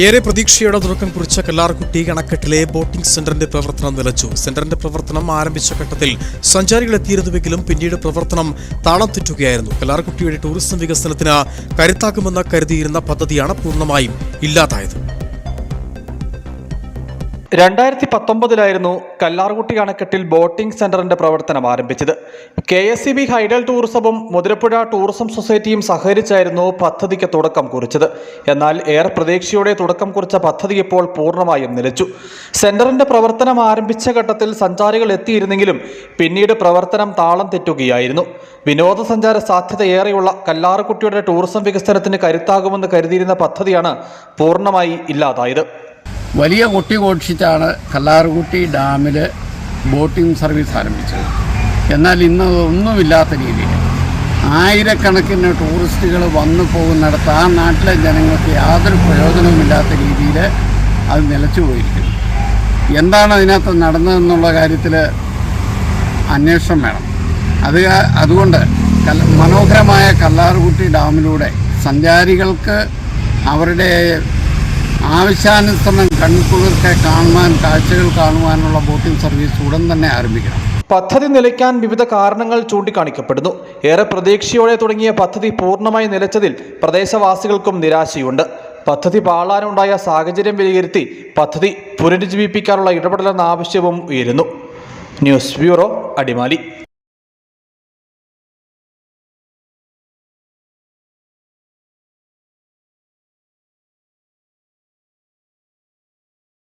ഏറെ പ്രതീക്ഷയോടെ തുടക്കം കുറിച്ച കല്ലാർകുട്ടി അണക്കെട്ടിലെ ബോട്ടിംഗ് സെന്ററിന്റെ പ്രവർത്തനം നിലച്ചു. സെന്ററിന്റെ പ്രവർത്തനം ആരംഭിച്ച ഘട്ടത്തിൽ സഞ്ചാരികൾ എത്തിയിരുന്നുവെങ്കിലും പിന്നീട് പ്രവർത്തനം താളം തെറ്റുകയായിരുന്നു കല്ലാർകുട്ടിയുടെ ടൂറിസം വികസനത്തിന് കരുത്താക്കുമെന്ന് കരുതിയിരുന്ന പദ്ധതിയാണ് പൂർണമായും ഇല്ലാതായത്. രണ്ടായിരത്തി പത്തൊമ്പതിലായിരുന്നു കല്ലാർകുട്ടി അണക്കെട്ടിൽ ബോട്ടിംഗ് സെന്ററിന്റെ പ്രവർത്തനം ആരംഭിച്ചത്. K S C B hydel ടൂറിസവും Muthirapuzha tourism സൊസൈറ്റിയും സഹകരിച്ചായിരുന്നു പദ്ധതിക്ക് തുടക്കം കുറിച്ചത്. എന്നാൽ ഏറെ പ്രതീക്ഷയോടെ തുടക്കം കുറിച്ച പദ്ധതി ഇപ്പോൾ പൂർണമായും നിലച്ചു. സെന്ററിന്റെ പ്രവർത്തനം ആരംഭിച്ച ഘട്ടത്തിൽ സഞ്ചാരികൾ എത്തിയിരുന്നെങ്കിലും പിന്നീട് പ്രവർത്തനം താളം തെറ്റുകയായിരുന്നു. വിനോദസഞ്ചാര സാധ്യത ഏറെയുള്ള കല്ലാർകുട്ടിയുടെ ടൂറിസം വികസനത്തിന് കരുത്താകുമെന്ന് കരുതിയിരുന്ന പദ്ധതിയാണ് പൂർണമായി ഇല്ലാതായത്. വലിയ കൊട്ടി ഘോഷിച്ചാണ് കല്ലാർകുട്ടി ഡാമിൽ ബോട്ടിംഗ് സർവീസ് ആരംഭിച്ചത്. എന്നാൽ ഇന്ന് ഒന്നുമില്ലാത്ത രീതിയിൽ ആയിരക്കണക്കിന് ടൂറിസ്റ്റുകൾ വന്നു പോകുന്നിടത്ത് ആ നാട്ടിലെ ജനങ്ങൾക്ക് യാതൊരു പ്രയോജനവുമില്ലാത്ത രീതിയിൽ അത് നിലച്ചു പോയിരിക്കുന്നു. എന്താണ് അതിനകത്ത് നടന്നതെന്നുള്ള കാര്യത്തിൽ അന്വേഷണം വേണം. അത് അതുകൊണ്ട് മനോഹരമായ കല്ലാർകുട്ടി ഡാമിലൂടെ സഞ്ചാരികൾക്ക് അവരുടെ ആവശ്യാനുസരണം കൺകുളിർക്കെ കാണുവാൻ കാഴ്ചകൾ കാണുവാനുള്ള ബോട്ടിംഗ് സർവീസ് ഉടൻ തന്നെ ആരംഭിക്കണം. പദ്ധതി നിലയ്ക്കാൻ വിവിധ കാരണങ്ങൾ ചൂണ്ടിക്കാണിക്കപ്പെടുന്നു. ഏറെ പ്രതീക്ഷയോടെ തുടങ്ങിയ പദ്ധതി പൂർണമായി നിലച്ചതിൽ പ്രദേശവാസികൾക്കും നിരാശയുണ്ട്. പദ്ധതി പാളാനുണ്ടായ സാഹചര്യം വിലയിരുത്തി പദ്ധതി പുനരുജ്ജീവിപ്പിക്കാനുള്ള ഇടപെടലെന്ന ആവശ്യവും ഉയരുന്നു. News bureau Adimali.